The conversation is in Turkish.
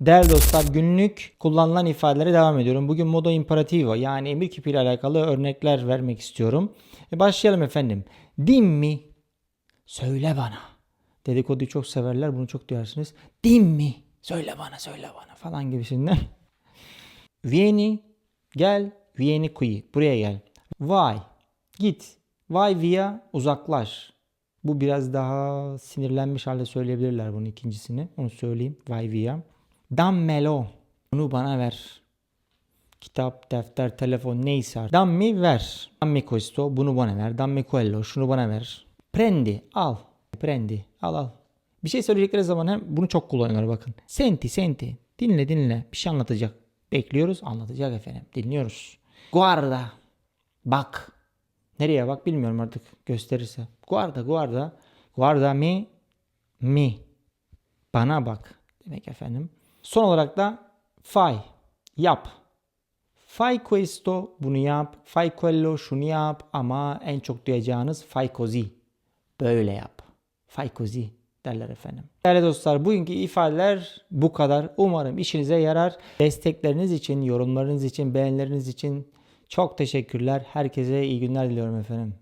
Değerli dostlar günlük kullanılan ifadelere devam ediyorum. Bugün modo imperativo yani emir kipi ile alakalı örnekler vermek istiyorum. E başlayalım efendim. Dimmi. Söyle bana. Dedikoduyu çok severler bunu çok duyarsınız. Dimmi. Söyle bana söyle bana falan gibisinden. Vieni. Gel. Vieni qui. Buraya gel. Vai. Git. Vai via uzaklaş. Bu biraz daha sinirlenmiş halde söyleyebilirler bunun ikincisini. Onu söyleyeyim. Vai via. Dammelo. Bunu bana ver. Kitap, defter, telefon neyse artık. Dammi ver. Dammi questo. Bunu bana ver. Dammi quello. Şunu bana ver. Prendi. Al. Prendi. Al al. Bir şey söyleyecekleri zaman hem bunu çok kullanıyorlar bakın. Senti senti. Dinle dinle. Bir şey anlatacak. Bekliyoruz. Anlatacak efendim. Dinliyoruz. Guarda. Bak. Nereye bak bilmiyorum artık gösterirse. Guarda guarda. Guarda mi mi. Bana bak demek efendim. Son olarak da fai. Yap. Fai questo bunu yap. Fai quello şunu yap. Ama en çok duyacağınız fai così. Böyle yap. Fai così derler efendim. Değerli dostlar bugünkü ifadeler bu kadar. Umarım işinize yarar. Destekleriniz için, yorumlarınız için, beğenileriniz için çok teşekkürler. Herkese iyi günler diliyorum efendim.